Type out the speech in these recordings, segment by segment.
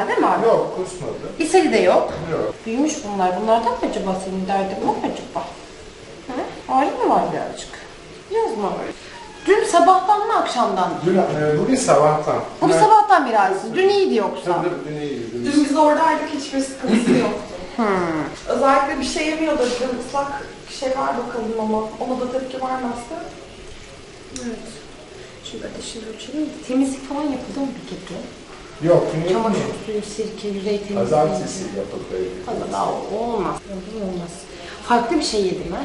normal değil mi abi? Yok kusmadı. İshali de yok. Yok. Büyümüş bunlar. Bunlardan mı acaba senin derdin var mı acaba? Hı? Ağrı mı var birazcık? Biraz mı ağrı? Dün sabahtan mı akşamdan mı? Dün, e, bugün sabahtan. Bugün Ben- sabahtan beri. Dün iyiydi yoksa. Tabii, dün iyiydi. Dün Dün biz oradaydık hiçbir sıkıntısı yoktu. Hmm. Özellikle bir şey yemiyordu. Dün ıslak bir şey var bakalım ama ona da tepki vermezse. Evet. Şimdi ateşini ölçelim. Temizlik falan yapıldı mı peki dün? Yok, yok. suyu, sirke, yüzey temizliği. Pazartesi yapıldı. Allah Allah olmaz. Olur olmaz. Farklı bir şey yedim ha.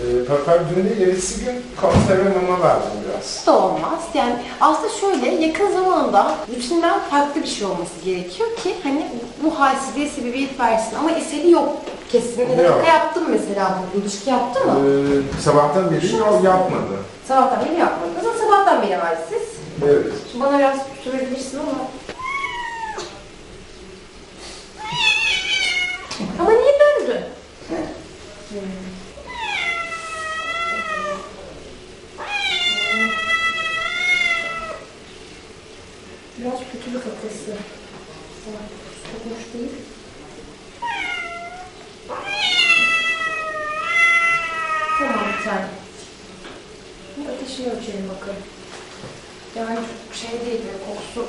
E, Papa dün de ertesi gün konserve mama verdim biraz. Da olmaz. Yani aslında şöyle yakın zamanda lütfinden farklı bir şey olması gerekiyor ki hani bu halsizliğe sebebiyet versin. Ama eseri yok kesinlikle. Yok. Dakika yaptım mesela bu ilişki yaptı mı? E, sabahtan beri yok yapmadı. Sabahtan beri yapmadı. Zaten sabahtan beri halsiz. Evet. Bana biraz tutabilirsin ama. Ama niye döndü? Biraz kötü bir kakası. Çok hoş değil. Tamam bir tane. Bir ateşini ölçelim bakalım. Yani çok şey değil, böyle kokusu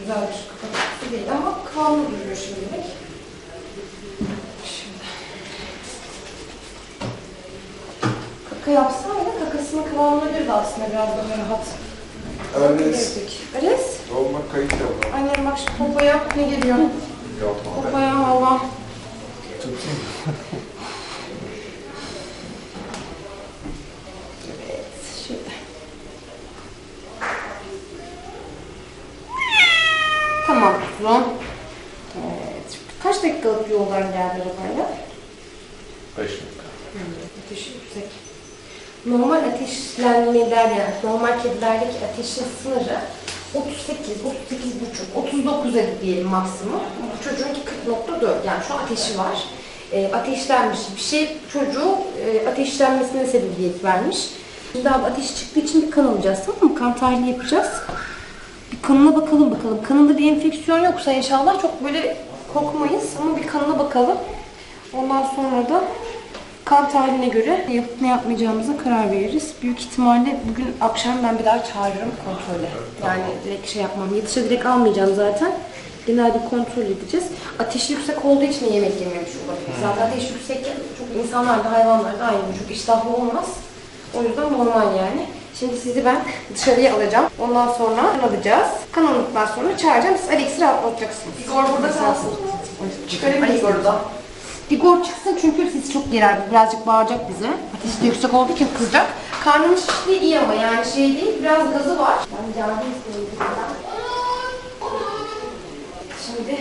güzel bir kokusu değil ama şimdilik. Şimdi. Kaka yapsaydı kakasının kıvamına göre de aslında biraz daha rahat. Ares. Ares. Olma kayıt yok. Annem bak şu popoya ne geliyor? Yok. Popoya valla. Tutayım. Evet, şimdi. Tamam kuzum. Evet. Kaç dakikalık bir yoldan geldi arabayla? 5 dakika. Ateşi yüksek. Normal ateşlenmeler yani normal kedilerdeki ateşin sınırı 38, 38 buçuk, 39 diyelim maksimum. Bu çocuğunki 40.4 yani şu ateşi var. E, ateşlenmiş bir şey çocuğu e, ateşlenmesine sebebiyet vermiş. Şimdi abi ateş çıktığı için bir kan alacağız tamam mı? Kan tahlili yapacağız. Bir kanına bakalım bakalım. Kanında bir enfeksiyon yoksa inşallah çok böyle korkmayız ama bir kanına bakalım. Ondan sonra da kan tahlline göre ne yapıp ne yapmayacağımıza karar veririz. Büyük ihtimalle bugün akşam ben bir daha çağırırım kontrole. Yani direkt şey yapmam. Yatışa direkt almayacağım zaten. Genel bir kontrol edeceğiz. Ateşi yüksek olduğu için yemek yememiş olabilir. Zaten ateş yüksek çok insanlarda, hayvanlarda aynı. Çok iştahlı olmaz. O yüzden normal yani. Şimdi sizi ben dışarıya alacağım. Ondan sonra alacağız. Kan aldıktan sonra çağıracağım. Siz Alex'i rahatlatacaksınız. Igor burada kalsın. Çıkarayım Alex Igor'u da. Igor çıksın çünkü siz çok gerer. Birazcık bağıracak bize. Ateşi de yüksek olduğu için kızacak. Karnının şişliği iyi ama yani şey değil. Biraz gazı var. Ben yardım isteyeyim sizden. Şimdi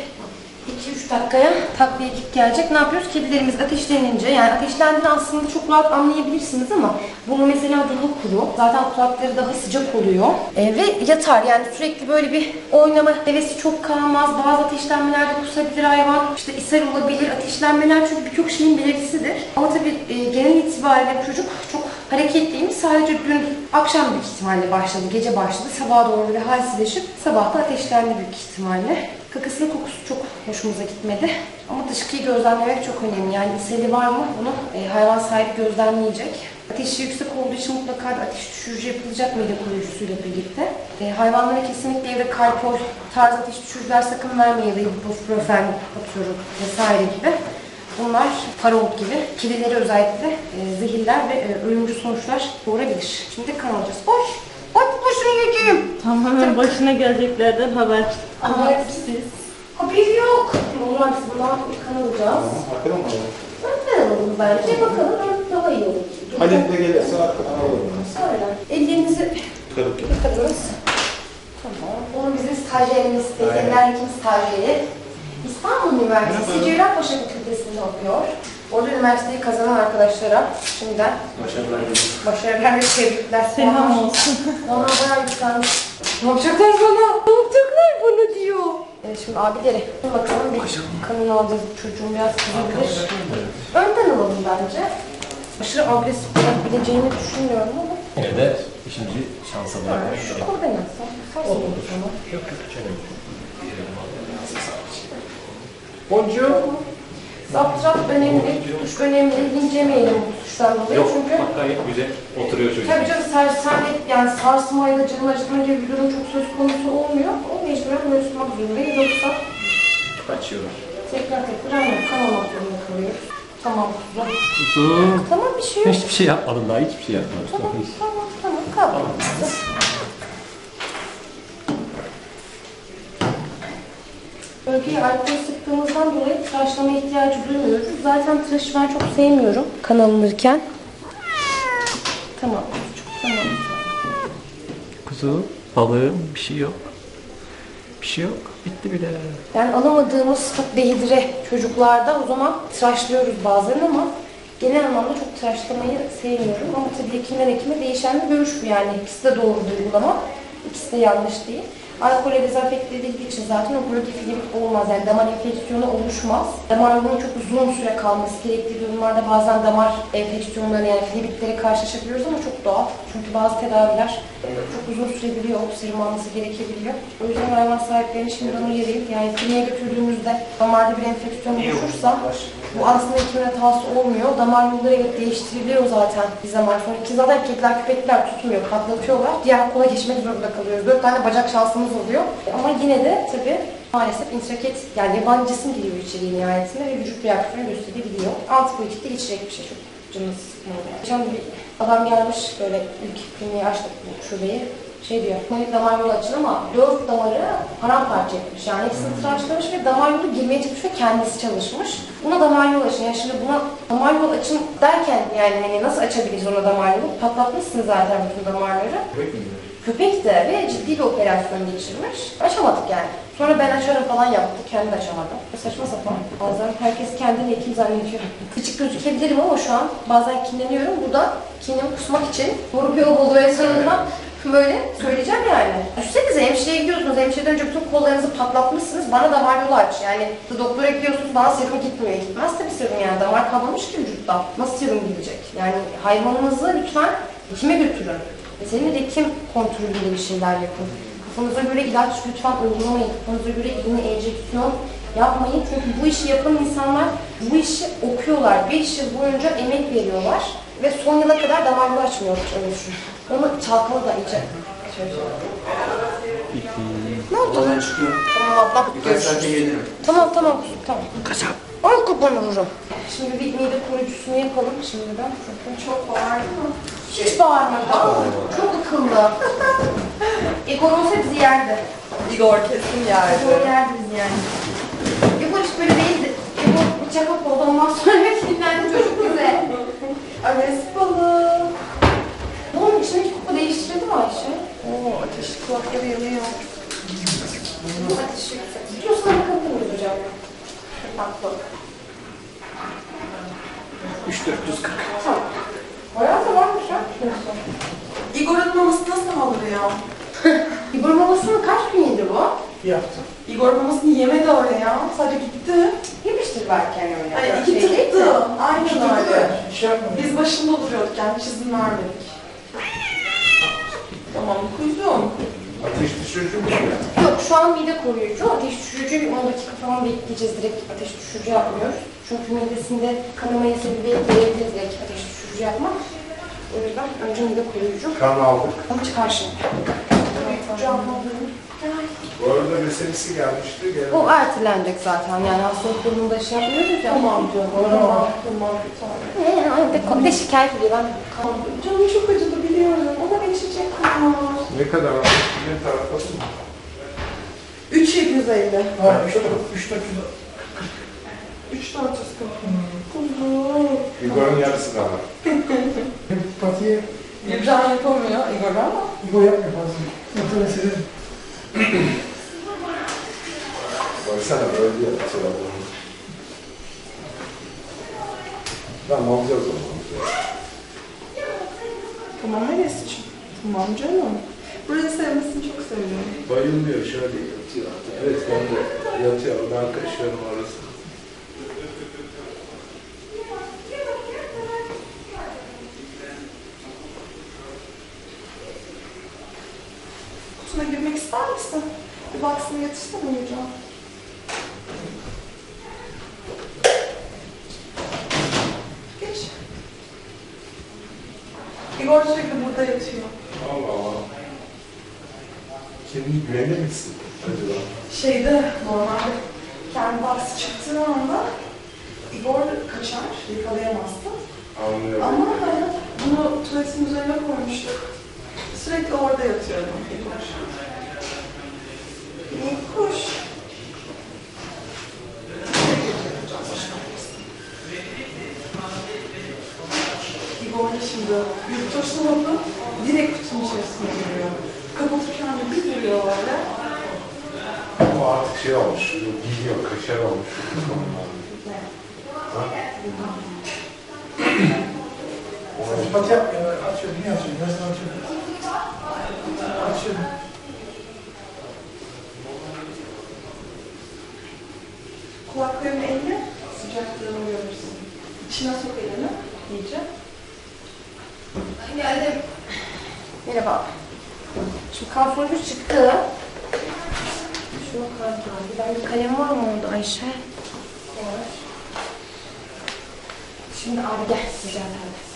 2-3 dakikaya takviye ekip gelecek. Ne yapıyoruz? Kedilerimiz ateşlenince yani ateşlendiğini aslında çok rahat anlayabilirsiniz ama bunu mesela daha kuru. Zaten kulakları daha sıcak oluyor. E, ve yatar yani sürekli böyle bir oynama hevesi çok kalmaz. Bazı ateşlenmelerde kusabilir hayvan. İşte ishal olabilir. Ateşlenmeler çünkü birçok şeyin belirtisidir. Ama tabii e, genel itibariyle çocuk çok hareketliymiş. Sadece dün akşam büyük ihtimalle başladı. Gece başladı. Sabaha doğru böyle halsizleşip sabah da ateşlendi büyük ihtimalle. Kakasının kokusu çok hoşumuza gitmedi. Ama dışkıyı gözlemlemek çok önemli. Yani ishali var mı bunu e, hayvan sahibi gözlemleyecek. Ateşi yüksek olduğu için mutlaka bir ateş düşürücü yapılacak mide koruyucusuyla birlikte. E, hayvanlara kesinlikle evde kalpol tarzı ateş düşürücüler sakın vermeyin ya da ibuprofen atıyorum vesaire gibi. Bunlar parol gibi kedileri özellikle e, zehirler ve e, ölümcül sonuçlar doğurabilir. Şimdi kan alacağız. Boş! Boş boşuna yiyeceğim. Tamamen başına geleceklerden haber. Habersiz. Haberi yok. Olur abi bundan kan alacağız. Bakalım mı? Alalım bence. Bakalım daha iyi olur. Halil de gelirse arkadan alalım. Aynen. Ellerinizi yıkadınız. Tamam. Onun bizim stajyerimiz, veteriner hekim stajyeri. İstanbul Üniversitesi Cerrahpaşa Fakültesi'nde okuyor. Orada üniversiteyi kazanan arkadaşlara şimdiden Başarılar başarılar ve tebrikler. Selam olsun. Onlar bayağı yükselmiş. Ne yapacaklar bana? Ne yapacaklar bana diyor. Evet şimdi abileri bakalım bir kanını alacağız bu çocuğun biraz kızabilir. Önden alalım bence. Aşırı agresif olabileceğini düşünmüyorum ama Yine de ikinci şansa bırakmış. Oradan yatsam. Sarsın olur. Yok yok hiç önemli değil. Boncuğum. Zaptrat önemli, tutuş önemli, incemeyelim bu tuştan dolayı. Yok Çünkü bak gayet güzel oturuyor çocuk. tabii canım sersemlet yani sarsma ya da canı acıtma gibi bir durum çok söz konusu olmuyor. O mecburen bunu tutmak zorundayız. Yoksa Kaçıyorlar. tekrar tekrar aynı kanamak zorunda kalıyoruz. Tamam kuzum. Kuzum. Tamam bir şey yok. Hiçbir şey yapmadım daha hiçbir şey yapmadım. Tamam Hiç. tamam tamam kalma. Bölgeyi alkol sıktığımızdan dolayı tıraşlama ihtiyacı duymuyoruz. Zaten tıraşı ben çok sevmiyorum kan alınırken. Tamam çocuk tamam. Kuzum, balığım bir şey yok. Bir şey yok. Bitti bile. Yani alamadığımız çok dehidre çocuklarda o zaman tıraşlıyoruz bazen ama genel anlamda çok tıraşlamayı sevmiyorum. Ama tabii hekimden hekime değişen bir görüş bu yani. İkisi de doğru bir uygulama. İkisi de yanlış değil. Alkole dezenfekte edildiği için zaten o bölge filip olmaz. Yani damar enfeksiyonu oluşmaz. Damar yolunun çok uzun süre kalması gerektiği durumlarda bazen damar enfeksiyonları yani filipitlere karşılaşabiliyoruz ama çok doğal. Çünkü bazı tedaviler çok uzun sürebiliyor, serum alması gerekebiliyor. O yüzden hayvan sahiplerini şimdiden uyarayım. Yani kliniğe götürdüğümüzde damarda bir enfeksiyon oluşursa bu aslında hekimin hatası olmuyor. Damar yolları evet değiştiriliyor zaten bir zaman sonra. Ki zaten kediler köpekler tutmuyor, patlatıyorlar. Diğer kola geçmek zorunda kalıyoruz. Dört tane bacak şansımız oluyor. Ama yine de tabii maalesef intraket yani yabancı cisim giriyor içeriye nihayetinde ve vücut reaksiyonu gösterebiliyor. Antibiyotik de içecek bir şey çok canınız sıkmadı. Geçen bir adam gelmiş böyle ilk kliniği açtık şubeyi. Şey diyor, kronik damar yolu açın ama dört damarı paramparça etmiş. Yani hepsini tıraşlamış ve damar yolu girmeye çalışmış ve kendisi çalışmış. Buna damar yolu açın. Yani şimdi buna damar yolu açın derken yani hani nasıl açabiliriz ona damar yolu? Patlatmışsın zaten bütün damarları. Köpek de ve ciddi bir operasyon geçirmiş. Açamadık yani. Sonra ben açarım falan yaptı. Kendi açamadı. Saçma sapan. Bazen herkes kendini hekim zannediyor. Küçük gözükebilirim ama şu an bazen kinleniyorum. Bu da kinimi kusmak için doğru bir olduğu sonunda böyle söyleyeceğim yani. Düşünsenize hemşireye gidiyorsunuz. Hemşireden önce bütün kollarınızı patlatmışsınız. Bana damar yolu aç. Yani doktora gidiyorsunuz bana serum gitmiyor. Gitmez tabii serum yani. Damar kalmamış ki vücutta. Nasıl serum gidecek? Yani hayvanınızı lütfen hekime götürün. Senin de kim kontrolünde bir şeyler yapın. Kafanıza göre ilaç lütfen uygulamayın. Kafanıza göre iğne, enjeksiyon yapmayın. Çünkü bu işi yapan insanlar bu işi okuyorlar. 5 yıl boyunca emek veriyorlar. Ve son yıla kadar damar yolu açmıyor. Öyle. Onu çalkalı da iyice. Ne oldu? Çıkıyorum. Tamam abla Birkaç görüşürüz. gelirim. Tamam tamam tamam. Kasap. Kurban olurum. Şimdi bir mide koruyucusunu yapalım şimdiden. Çünkü çok bağırdı mı? Hiç bağırmadı. Çok akıllı. Igor olsa bizi yerdi. Igor kesin yerdi. Igor yerdi bizi yani. Igor hiç böyle değildi. Igor bıçak oldu ondan sonra sinirlendi çocuk bize. Ares balığı. Bunun içindeki koku değiştirildi mi Ayşe? Oo ateş kulakları yanıyor. Bu ateşi yüksek. Kilosun'a bakabilir miyiz hocam? Tatlı. 3440. Tamam. Bayağı da varmış ha kilosu. Igor'un maması nasıl oluyor? Igor mamasını kaç gün yedi bu? Yaptım. Igor mamasını yemedi öyle ya. Sadece gitti. Yemiştir belki yani öyle. Şey iki tıktı. mi? Aynen öyle. Yapmadım. Biz başında duruyorduk yani hiç izin vermedik. Tamam kuzum. Ateş düşürücü mü? Yok şu an mide koruyucu. Ateş düşürücü bir 10 dakika falan bekleyeceğiz. Direkt ateş düşürücü yapmıyoruz. Çünkü midesinde kanamaya sebebiyet verebiliriz direkt ateş düşürücü yapmak. O yüzden önce mide koruyucu. Kan aldık. Onu çıkar şimdi. Bu arada meselesi gelmişti. Gel. O ertelenecek zaten. Yani hastalık durumunda şey yapmıyoruz ya. Tamam canım. Tamam. Tamam. Ee, de, de şikayet ediyor. Ben Canım çok acıdı biliyorum. Da geçecek ama. Ne kadar aldık? Bir tarafa mı? 3750. Ha, üç tarafa. 3440. Kuzum. Igor'un yarısı daha. Patiye İbrahim yapamıyor Igor ama. İbo yapmıyor fazla. Yoksa mesele Baksana öldü ya. Mesela Tamam alacağız o zaman. Tamam Melis'ciğim. Tamam canım. Burayı sevmesini çok seviyorum. Bayılmıyor şöyle yatıyor hatta. Evet ben de yatıyor. Ben kaşıyorum orası. Kutusuna girmek ister misin? Bir baksın yatışta mı hocam? Geç. Igor şey sürekli burada yatıyor. Kendini güvende misin acaba? Şeyde normalde kendi bahsi çıktığı anda Igor kaçar, yakalayamazdı. Anlıyorum. Ama hani bunu tuvaletin üzerine koymuştuk. Sürekli orada yatıyordu Igor. İyi kuş. Igor da şimdi yurttaşın oldu. Direkt kutunun içerisine giriyor. Kapatırken de bir duruyor öyle. O artık şey olmuş, gidiyor, kaşar olmuş. Pati yapmıyor. Açıyor. Niye açıyor? Nasıl açıyor? Açıyor. Kulaklarının eline sıcaklığını görürsün. İçine sok elini iyice. Geldim. Merhaba. Şimdi kan sonucu çıktı. Şunu kartım. Ben bir kalem var mı orada Ayşe? Var. Şimdi abi gel ederim.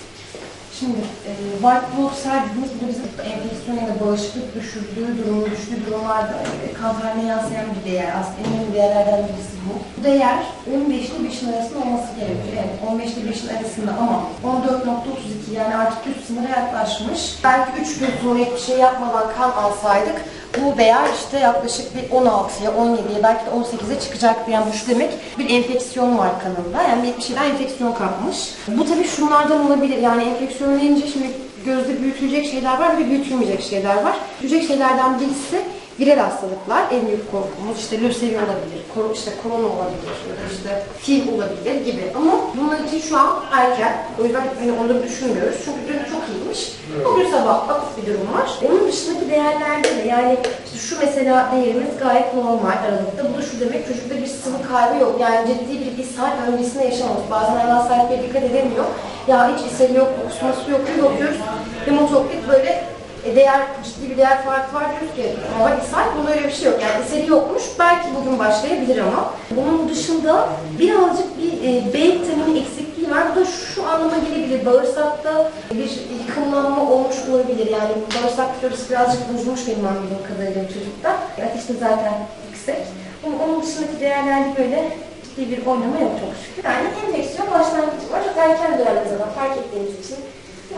Şimdi e, white blood dediğimiz bu da bizim enfeksiyon ya da bağışıklık düşürdüğü durum, düştüğü durumlarda e, tarihine yansıyan bir değer. Aslında en önemli değerlerden birisi bu. Bu değer 15 ile 5'in arasında olması gerekiyor. Evet 15 ile 5'in arasında ama 14.32 yani artık üst sınıra yaklaşmış. Belki 3 gün sonra hiçbir şey yapmadan kan alsaydık bu değer işte yaklaşık bir 16'ya, 17'ye belki de 18'e çıkacaktı. Yani bu şu demek bir enfeksiyon var kanında. Yani bir şeyden enfeksiyon kapmış. Bu tabii şunlardan olabilir. Yani enfeksiyon deyince şimdi gözde büyütülecek şeyler var de büyütülmeyecek şeyler var. Büyütülecek şeylerden birisi viral hastalıklar. En büyük korkumuz işte lösemi olabilir, kor işte korona olabilir, ya da işte fil olabilir gibi. Ama bunlar için şu an erken. O yüzden hani onları düşünmüyoruz. Çünkü dün çok iyiymiş. Bugün sabah akut bir durum var. Onun dışındaki değerlerde de yani işte şu mesela değerimiz gayet normal aralıkta. Bu da şu demek çocukta bir sıvı kaybı yok. Yani ciddi bir ishal öncesinde yaşamamış. Bazen hayvan sahipleri dikkat edemiyor. Ya hiç ishali yok, kusması yok, bir bakıyoruz. Hematokrit böyle e, değer, ciddi bir değer farkı var diyoruz ki normal ishal, bunda öyle bir şey yok. Yani ishali yokmuş, belki bugün başlayabilir ama. Bunun dışında birazcık bir e, B vitamini eksikliği var. Bu da şu anlama gelebilir. Bağırsakta bir yıkımlanma olmuş olabilir. Yani bağırsak florası birazcık bozulmuş benim anladığım kadarıyla çocukta. Ateş de zaten yüksek. Onun, onun dışındaki değerlerde böyle ciddi bir oynama yok çok şükür. Yani enfeksiyon başlangıcı var. Çok erken dönemde zaten fark ettiğimiz için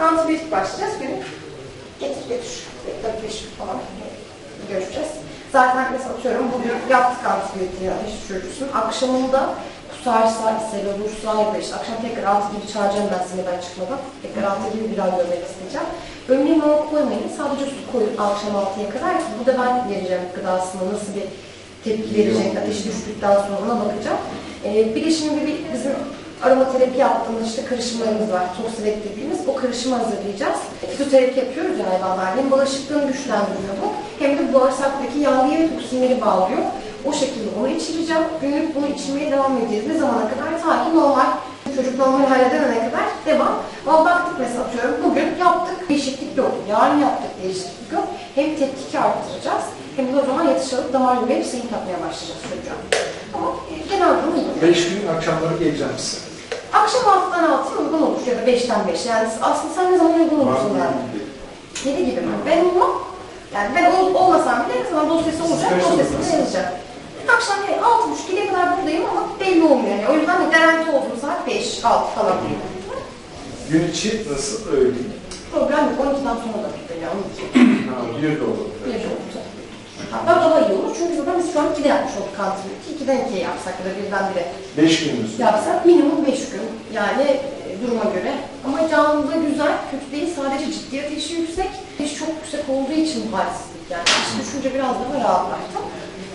antibiyotik başlayacağız. Günlük getir götür. Beş gün falan görüşeceğiz. Zaten mesela atıyorum bugün yaptık antibiyotiği ateş düşürücüsün. Akşamında kusarsa, ishal olursa ya da işte akşam tekrar altı gibi çağıracağım ben seni ben çıkmadan. Tekrar altı gibi bir daha görmek isteyeceğim. Önüne mama koymayın. Sadece su koyun akşam altıya kadar bu da ben vereceğim gıdasına nasıl bir tepki verecek, ateş düştükten sonra ona bakacağım. Ee, bir de şimdi bir, bizim aromaterapi yaptığımız işte karışımlarımız var. Toksivet dediğimiz o karışımı hazırlayacağız. Fitoterapi yapıyoruz ya hayvanlar. Hem bağışıklığını güçlendiriyor bu hem de bağırsaktaki yağlıyı ve toksinleri bağlıyor. O şekilde onu içireceğim. Günlük bunu içirmeye devam edeceğiz. Ne zamana kadar? Ta ki normal çocuk normal hale dönene kadar devam. Ama baktık mesela atıyorum bugün yaptık değişiklik yok. Yarın yaptık değişiklik yok. Hem tetkiki arttıracağız hem de o zaman yatış alıp damar yolu hepsini tapmaya başlayacağız çocuğa. Ama genel durum iyi. Beş gün akşamları geleceğim size. Akşam 6'dan 6'ya uygun olur ya da 5'ten 5. Yani aslında sen ne zaman uygun olursun yani? 7 gibi mi? Ben olmam. Yani ben ol, olmasam bile ne zaman dosyası olacak, dosyasını yazacak. Ben akşam yani 6.30 kadar buradayım ama belli olmuyor yani. O yüzden de garanti olduğum saat 5, 6 falan değil. Gün içi nasıl öyle? Problem yok. 12'den sonra da buradayım yani. 12. Ha, bir de olur. Bir de oldu. Hatta daha iyi olur çünkü zaten biz şu an 2'de yapmış olduk kantini. 2'den 2'ye yapsak ya da birden bire Beş günümüz. yapsak minimum 5 gün. Yani e, duruma göre. Ama canlı güzel, kötü değil. Sadece ciddi ateşi yüksek. Ateş çok yüksek olduğu için bu halsizlik yani. İş düşünce biraz daha rahatlattım.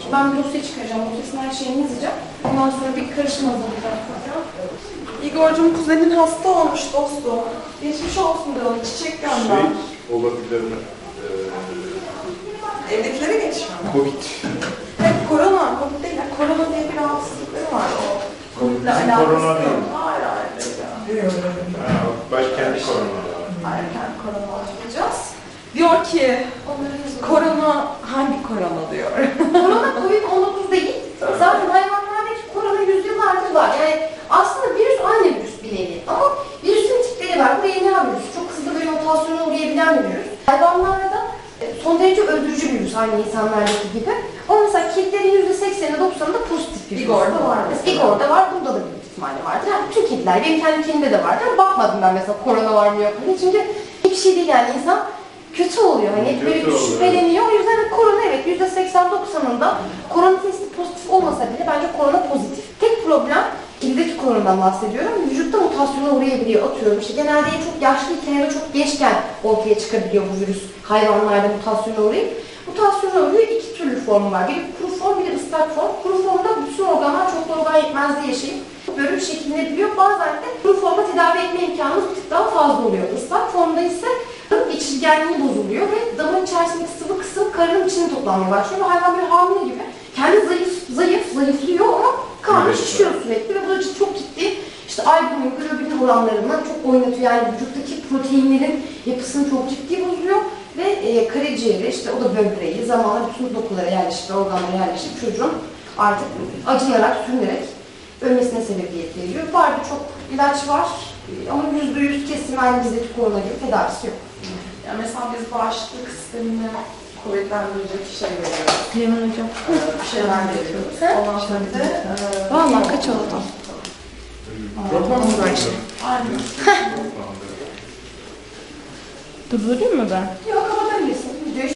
Şimdi ben bir dosya çıkaracağım. Dosyasını her şeyini yazacağım. Ondan sonra bir karışım hazırlayacağım. Igor'cum kuzenin hasta olmuş dostum. Geçmiş olsun diyorum. Çiçek gönder. Şey olabilir mi? Ee, Evdekilere geçmiyor. Covid. Hep korona, Covid değil. yani Korona diye bir rahatsızlıkları var o. Covid'le alakası korona değil. Hayır hayır. değil? Ha, başka kendi korona. Hayır kendi korona olacağız. Diyor ki, Korona hangi korona diyor? Korona Covid-19 değil. Zaten hayvanlardaki korona yüzyıllardır var. Yani aslında virüs aynı virüs bir nevi. Ama virüsün tipleri var. Bu DNA virüsü. Çok hızlı böyle mutasyona uğrayabilen bir virüs. Hayvanlarda son derece öldürücü bir virüs aynı insanlardaki gibi. Ama mesela kedilerin %80'i 90'ında pozitif bir virüs. Igor'da var mesela. Igor'da var. Bunda da büyük ihtimalle vardır. Yani bütün kediler, benim kendi kedimde de vardır. Bakmadım ben mesela korona var mı yok mu diye. Çünkü hiçbir şey değil yani insan kötü oluyor. Hani Kötü böyle bir şüpheleniyor. O yüzden korona evet %80-90'ında korona testi pozitif olmasa bile bence korona pozitif. Tek problem kedideki koronadan bahsediyorum. Vücutta mutasyona uğrayabiliyor. Atıyorum işte genelde en çok yaşlıyken ya da çok gençken ortaya çıkabiliyor bu virüs. Hayvanlarda mutasyona uğrayıp. Mutasyona uğruyor. iki türlü formu var. Biri kuru form, biri ıslak form. Kuru formda bütün organlar çok organ yetmezliği yaşayıp bölüm şekillenebiliyor. Bazen de kuru forma tedavi etme imkanımız bir tık daha fazla oluyor. Islak formda ise geçirgenliği bozuluyor ve damar içerisindeki sıvı kısım karnın içine toplanmaya başlıyor. Hayvan bir hamile gibi kendi zayıf, zayıf, zayıflıyor ama Evet. şişiyor sürekli ve bu da çok ciddi işte albumin, globulin oranlarından çok oynatıyor. Yani vücuttaki proteinlerin yapısını çok ciddi bozuyor ve e, karaciğeri, işte o da böbreği, zamanla bütün dokulara yerleşip, organlara yerleşip çocuğun artık acınarak, sürünerek ölmesine sebebiyet veriyor. Var birçok ilaç var e, ama yüzde yüz kesin aynı bizdeki korona gibi tedavisi yok. Yani mesela biz bağışıklık sistemini kuvvetlendirecek şey veriyoruz. Süleyman Hocam. Ee, bir şeyler veriyoruz. Ondan sonra bir de e, Vallahi kaç oldu? Aynen. Durdurayım mı ben? Yok